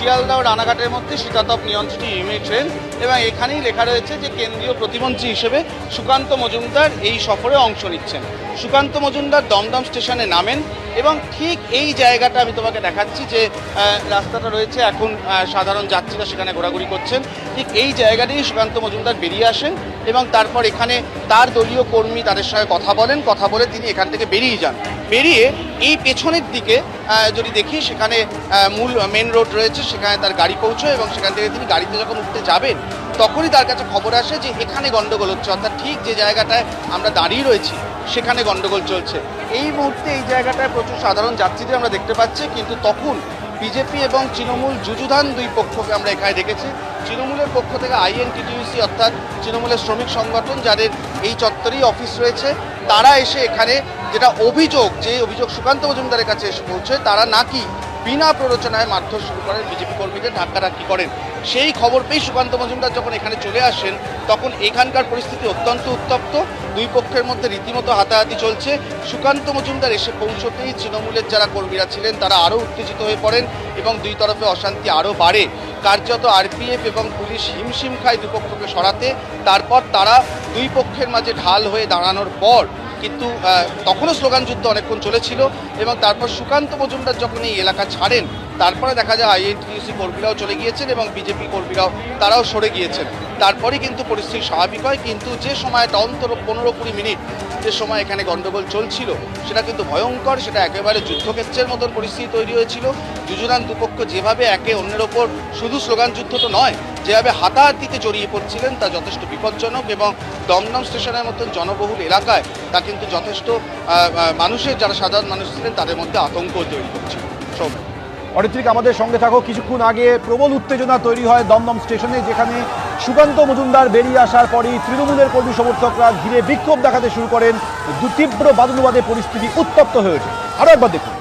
শিয়ালদা ও রানাঘাটের মধ্যে শীতাতপ নিয়ন্ত্রিত ইএমএ ট্রেন এবং এখানেই লেখা রয়েছে যে কেন্দ্রীয় প্রতিমন্ত্রী হিসেবে সুকান্ত মজুমদার এই সফরে অংশ নিচ্ছেন। সুকান্ত মজুমদার দমদম স্টেশনে নামেন এবং ঠিক এই জায়গাটা আমি তোমাকে দেখাচ্ছি যে রাস্তাটা রয়েছে এখন সাধারণ যাত্রীরা সেখানে ঘোরাঘুরি করছেন। ঠিক এই জায়গাতেই সুকান্ত মজুমদার বেরিয়ে আসেন এবং তারপর এখানে তার দলীয় কর্মী তাদের সঙ্গে কথা বলেন, কথা বলে তিনি এখান থেকে বেরিয়ে যান। বেরিয়ে এই পেছনের দিকে যদি দেখি, সেখানে মূল মেন রোড রয়েছে, সেখানে তার গাড়ি পৌঁছয় এবং সেখান থেকে তিনি গাড়িতে যখন উঠতে যাবেন, তখনই তার কাছে খবর আসে যে এখানে গন্ডগোল হচ্ছে। অর্থাৎ ঠিক যে জায়গাটায় আমরা দাঁড়িয়ে রয়েছি, সেখানে গন্ডগোল চলছে। এই মুহূর্তে এই জায়গাটায় প্রচুর সাধারণ যাত্রীদের আমরা দেখতে পাচ্ছি, কিন্তু তখন বিজেপি এবং তৃণমূল যুযুধান দুই পক্ষকে আমরা এখানে দেখেছি। তৃণমূলের পক্ষ থেকে আইএনটিটিউসি অর্থাৎ তৃণমূলের শ্রমিক সংগঠন যাদের এই চত্বরেই অফিস রয়েছে, তারা এসে এখানে যেটা অভিযোগ, যে অভিযোগ সুকান্ত মজুমদারের কাছে এসে পৌঁছে, তারা নাকি বিনা প্ররোচনায় মারধর শুরু করেন বিজেপি কর্মীদের, ধাক্কাধাক্কি করেন। সেই খবর পেয়ে সুকান্ত মজুমদার যখন এখানে চলে আসেন, তখন এখানকার পরিস্থিতি অত্যন্ত উত্তপ্ত। দুই পক্ষের মধ্যে রীতিমতো হাতাহাতি চলছে। সুকান্ত মজুমদার এসে পৌঁছতেই তৃণমূলের যারা কর্মীরা ছিলেন, তারা আরও উত্তেজিত হয়ে পড়েন এবং দুই তরফে অশান্তি আরও বাড়ে। কার্যত আরপিএফ এবং পুলিশ হিমশিম খায় দুপক্ষকে সরাতে। তারপর তারা দুই পক্ষের মাঝে ঢাল হয়ে দাঁড়ানোর পর কিন্তু তখনও স্লোগান যুদ্ধ অনেকক্ষণ চলেছিল এবং তারপর সুকান্ত মজুমদার যখন এই এলাকা ছাড়েন, তারপরে দেখা যায় আইএনটিউসি কর্মীরাও চলে গিয়েছেন এবং বিজেপি কর্মীরাও, তারাও সরে গিয়েছেন। তারপরে কিন্তু পরিস্থিতি স্বাভাবিক হয়, কিন্তু যে সময়টা অন্তর পনেরো কুড়ি মিনিট, যে সময় এখানে গণ্ডগোল চলছিল, সেটা কিন্তু ভয়ঙ্কর, সেটা একেবারে যুদ্ধক্ষেত্রের মতন পরিস্থিতি তৈরি হয়েছিল। যুযুধান দুপক্ষ যেভাবে একে অন্যের ওপর শুধু স্লোগান যুদ্ধ তো নয় যেভাবে হাতাহাতিতে জড়িয়ে পড়ছিলেন তা যথেষ্ট বিপজ্জনক এবং দমদম স্টেশনের মতন জনবহুল এলাকায় তা কিন্তু যথেষ্ট মানুষের যারা সাধারণ মানুষ ছিলেন তাদের মধ্যে আতঙ্ক তৈরি করছিল সৌম্য। অরিত্রিক, আমাদের সঙ্গে থাকো। কিছুক্ষণ আগে প্রবল উত্তেজনা তৈরি হয় দমদম স্টেশনে, যেখানে সুকান্ত মজুমদার বেরিয়ে আসার পরই তৃণমূলের কর্মী সমর্থকরা ঘিরে বিক্ষোভ দেখাতে শুরু করেন। দু তীব্র বাদুনুবাদে পরিস্থিতি উত্তপ্ত হয়ে ওঠে। আরও একবার দেখুন।